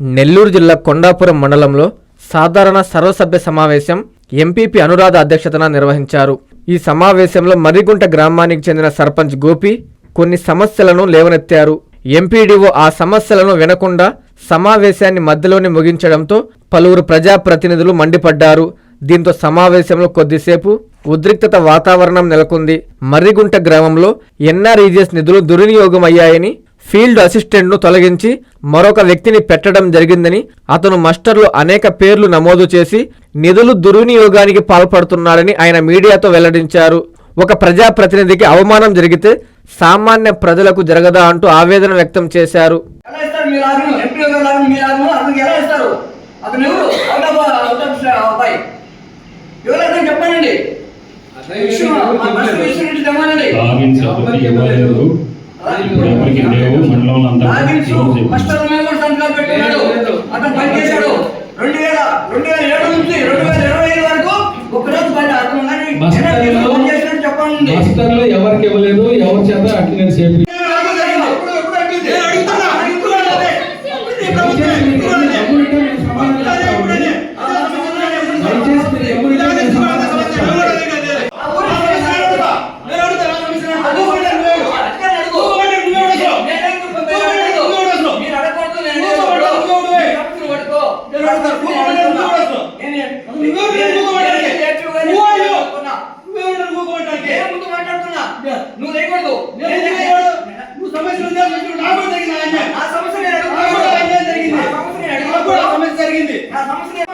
నెల్లూరు జిల్లా కొండాపురం మండలంలో సాధారణ సర్వసభ్య సమావేశం ఎంపీపీ అనురాధ అధ్యక్షతన నిర్వహించారు. ఈ సమావేశంలో మరిగుంట గ్రామానికి చెందిన సర్పంచ్ గోపి కొన్ని సమస్యలను లేవనెత్తారు. ఎంపీడీఓ ఆ సమస్యలను వినకుండా సమావేశాన్ని మధ్యలోనే ముగించడంతో పలువురు ప్రజాప్రతినిధులు మండిపడ్డారు. దీంతో సమావేశంలో కొద్దిసేపు ఉద్రిక్తత వాతావరణం నెలకొంది. మర్రిగుంట గ్రామంలో ఎన్ఆర్ఈజీఎస్ నిధులు దుర్వినియోగం అయ్యాయని ఫీల్డ్ అసిస్టెంట్ను తొలగించి మరొక వ్యక్తిని పెట్టడం జరిగిందని అతను మస్టర్లో అనేక పేర్లు నమోదు చేసి నిధులు దుర్వినియోగానికి పాల్పడుతున్నాడని ఆయన మీడియాతో వెల్లడించారు. ఒక ప్రజాప్రతినిధికి అవమానం జరిగితే సామాన్య ప్రజలకు జరగదా అంటూ ఆవేదన వ్యక్తం చేశారు. ఎలా మండలంలో అంతా లాగిన్స్ క్లోజ్ ఫస్ట్ అయిపోయింది. మీద కూడా సంతకాలు పెట్టుకున్నాడు అతను పని చేశాడు రెండు వేల రెండు వేల ఏడు నుంచి రెండు వేల ఇరవై ఐదు వరకు ఒక్కరోజు పని అతను కానీ మాస్టర్లు- పని చేసినట్టు చెప్పాలండి మాస్టర్లు ఎవరికి ఇవ్వలేదు ఎవరి చేత అటెండెన్స్ చేపి నువ్వు లేకూడదు నువ్వు సమస్యలు నాకు జరిగింది. ఆ సమస్య నేను జరిగింది. నాకు కూడా. సమస్య జరిగింది. ఆ సమస్య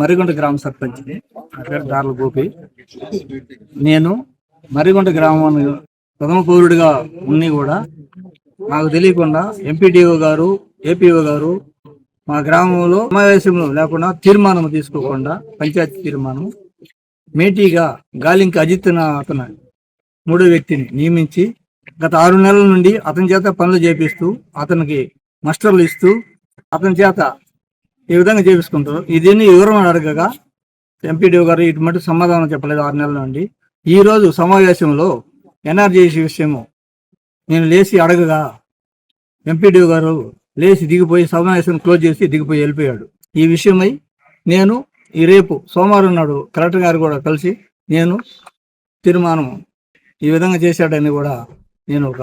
మరిగుంట గ్రామ సర్పంచ్ దార్ల గోపి నేను మరిగుంట గ్రామం ప్రథమ పౌరుడిగా ఉన్ని కూడా నాకు తెలియకుండా ఎంపీడీఓ గారు ఏపీఓ గారు మా గ్రామంలో సమావేశంలో లేకుండా తీర్మానం తీసుకోకుండా పంచాయతీ తీర్మానం మేటీగా గాలింక అజిత్ అతను మూడో వ్యక్తిని నియమించి గత ఆరు నెలల నుండి అతని చేత పనులు చేపిస్తూ అతనికి మస్టర్లు ఇస్తూ అతని చేత ఈ విధంగా చేపించుకుంటారు ఇదేని వివరణ అడగగా ఎంపీడీఓ గారు ఇటు ఇటువంటి సమాధానం చెప్పలేదు ఆరు నెలల నుండి. ఈ రోజు సమావేశంలో ఎన్ఆర్జీసీ విషయము నేను లేచి అడగగా ఎంపీడీఓ గారు లేచి దిగిపోయి సమావేశం క్లోజ్ చేసి దిగిపోయి వెళ్ళిపోయాడు. ఈ విషయమై నేను ఈ రేపు సోమవారం నాడు కలెక్టర్ గారు కూడా కలిసి నేను తీర్మానం ఈ విధంగా చేశాడని కూడా నేను ఒక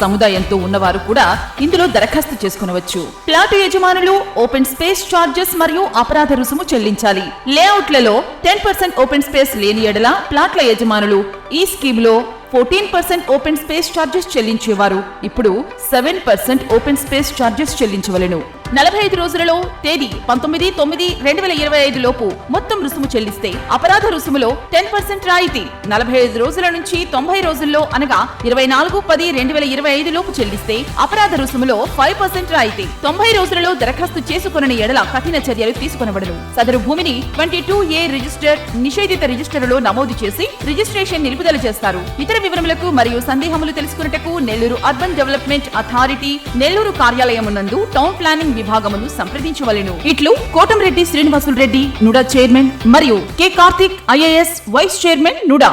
సముదాయంతో ఉన్నవారు కూడా ఇందులో దరఖాస్తు చేసుకునవచ్చు. ప్లాటు యజమానులు ఓపెన్ స్పేస్ చార్జెస్ మరియు అపరాధ రుసుము చెల్లించాలి. లేఅవుట్లలో టెన్ పర్సెంట్ ఓపెన్ స్పేస్ లేని ఎడల ప్లాట్ల యజమానులు ఈ స్కీమ్లో fourteen percent open space charges చెల్లించేవారు. ఇప్పుడు seven percent open space charges చెల్లించవలెను. నలభై ఐదు రోజులలో తేదీ పంతొమ్మిది తొమ్మిది రెండు వేల ఇరవై ఐదు లోపు మొత్తం రుసుము చెల్లిస్తే అపరాధ రుసుములో టెన్ పర్సెంట్ రాయితీ. నలభై ఐదు రోజుల నుంచి తొంభై రోజుల్లో అనగా ఇరవై నాలుగు పది రెండు వేల ఇరవై ఐదు లోపు చెల్లిస్తే అపరాధ రుసుములో ఫైవ్ పర్సెంట్ రాయితీ. తొంభై రోజులలో దరఖాస్తు చేసుకున్న ఎడల కఠిన చర్యలు తీసుకొనబడను. సదరు భూమిని ట్వంటీ టూ ఏ రిజిస్టర్ నిషేధిత రిజిస్టర్లో నమోదు చేసి రిజిస్ట్రేషన్ నిలుపుదల చేస్తారు. ఇతర వివరములకు మరియు సందేహములు తెలుసుకున్నటకు Nellore urban development authority Nellore కార్యాలయమునందు town planning విభాగమును సంప్రదించవలెను. ఇట్లు కోటంరెడ్డి శ్రీనివాసులు రెడ్డి నుడా చైర్మన్ మరియు K Karthik IAS vice chairman NUDA.